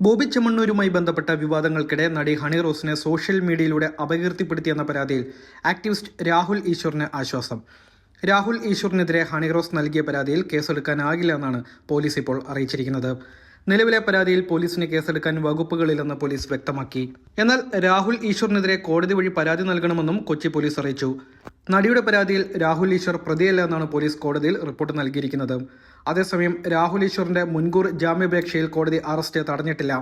ബോബി ചെമ്മണ്ണൂരുമായി ബന്ധപ്പെട്ട വിവാദങ്ങൾക്കിടെ നടി honey റോസിനെ social മീഡിയയിലൂടെ അപകീർത്തിപ്പെടുത്തിയെന്ന പരാതിയിൽ ആക്ടിവിസ്റ്റ് രാഹുൽ ഈശ്വറിന് ആശ്വാസം. രാഹുൽ ഈശ്വറിനെതിരെ ഹണി റോസ് നൽകിയ പരാതിയിൽ കേസെടുക്കാനാകില്ല എന്നാണ് പോലീസ് ഇപ്പോൾ അറിയിച്ചിരിക്കുന്നത്. നിലവിലെ പരാതിയിൽ പോലീസിന് കേസെടുക്കാൻ വകുപ്പുകളില്ലെന്ന് പോലീസ് വ്യക്തമാക്കി. എന്നാൽ രാഹുൽ ഈശ്വറിനെതിരെ കോടതി വഴി പരാതി നൽകണമെന്നും കൊച്ചി പോലീസ് അറിയിച്ചു. നടിയുടെ പരാതിയിൽ രാഹുൽ ഈശ്വർ പ്രതിയല്ല എന്നാണ് പോലീസ് കോടതിയിൽ റിപ്പോർട്ട് നൽകിയിരിക്കുന്നത്. അതേസമയം രാഹുൽ ഈശ്വറിന്റെ മുൻകൂർ ജാമ്യാപേക്ഷയിൽ കോടതി അറസ്റ്റ് തടഞ്ഞിട്ടില്ല.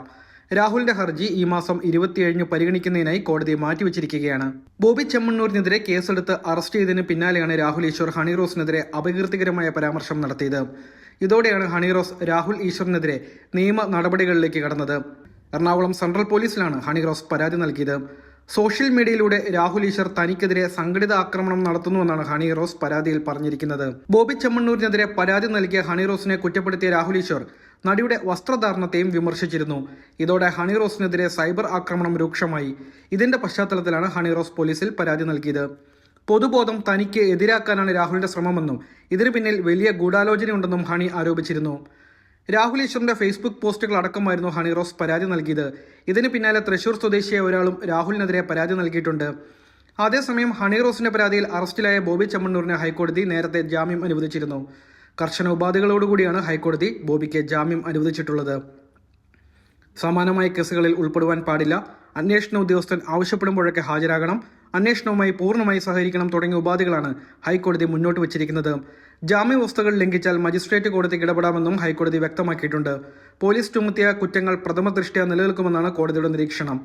രാഹുലിന്റെ ഹർജി ഈ മാസം ഇരുപത്തിയേഴിന് പരിഗണിക്കുന്നതിനായി കോടതി മാറ്റിവെച്ചിരിക്കുകയാണ്. ബോബി ചെമ്മണ്ണൂരിനെതിരെ കേസെടുത്ത് അറസ്റ്റ് ചെയ്തതിന് പിന്നാലെയാണ് രാഹുൽ ഈശ്വർ ഹണി റോസിനെതിരെ അപകീർത്തികരമായ പരാമർശം നടത്തിയത്. ഇതോടെയാണ് ഹണി റോസ് രാഹുൽ ഈശ്വറിനെതിരെ നിയമ നടപടികളിലേക്ക് കടന്നത്. എറണാകുളം സെൻട്രൽ പോലീസിലാണ് ഹണി റോസ് പരാതി നൽകിയത്. സോഷ്യൽ മീഡിയയിലൂടെ രാഹുൽ ഈശ്വർ തനിക്കെതിരെ സംഘടിത ആക്രമണം നടത്തുന്നുവെന്നാണ് ഹണി റോസ് പരാതിയിൽ പറഞ്ഞിരിക്കുന്നത്. ബോബി ചെമ്മണ്ണൂരിനെതിരെ പരാതി നൽകിയ ഹണി റോസിനെ കുറ്റപ്പെടുത്തിയ രാഹുൽ ഈശ്വർ നടിയുടെ വസ്ത്രധാരണത്തെയും വിമർശിച്ചിരുന്നു. ഇതോടെ ഹണി റോസിനെതിരെ സൈബർ ആക്രമണം രൂക്ഷമായി. ഇതിന്റെ പശ്ചാത്തലത്തിലാണ് ഹണി റോസ് പോലീസിൽ പരാതി നൽകിയത്. പൊതുബോധം തനിക്ക് എതിരാക്കാനാണ് രാഹുലിന്റെ ശ്രമമെന്നും ഇതിനു പിന്നിൽ വലിയ ഗൂഢാലോചനയുണ്ടെന്നും ഹണി ആരോപിച്ചിരുന്നു. രാഹുൽ ഈശ്വറിന്റെ ഫേസ്ബുക്ക് പോസ്റ്റുകൾ അടക്കമായിരുന്നു ഹണിറോസ് പരാതി നൽകിയത്. ഇതിന് പിന്നാലെ തൃശൂർ സ്വദേശിയായ ഒരാളും രാഹുലിനെതിരെ പരാതി നൽകിയിട്ടുണ്ട്. അതേസമയം ഹണിറോസിന്റെ പരാതിയിൽ അറസ്റ്റിലായ ബോബി ചെമ്മണ്ണൂരിന് ഹൈക്കോടതി നേരത്തെ ജാമ്യം അനുവദിച്ചിരുന്നു. കർശന ഉപാധികളോടുകൂടിയാണ് ഹൈക്കോടതി ബോബിക്ക് ജാമ്യം അനുവദിച്ചിട്ടുള്ളത്. സമാനമായ കേസുകളിൽ ഉൾപ്പെടുവാൻ പാടില്ല. അന്വേഷണ ഉദ്യോഗസ്ഥൻ ആവശ്യപ്പെടുമ്പോഴൊക്കെ ഹാജരാകണം. അന്വേഷണവുമായി പൂർണമായി സഹകരിക്കണം തുടങ്ങിയ ഉപാധികളാണ് ഹൈക്കോടതി മുന്നോട്ട് വച്ചിരിക്കുന്നത്. ജാമ്യവ്യവസ്ഥകൾ ലംഘിച്ചാൽ മജിസ്ട്രേറ്റ് കോടതിക്ക് ഇടപെടാമെന്നും ഹൈക്കോടതി വ്യക്തമാക്കിയിട്ടുണ്ട്. പോലീസ് ചുമത്തിയ കുറ്റങ്ങൾ പ്രഥമ ദൃഷ്ട്യാ നിലനിൽക്കുമെന്നാണ് കോടതിയുടെ നിരീക്ഷണം.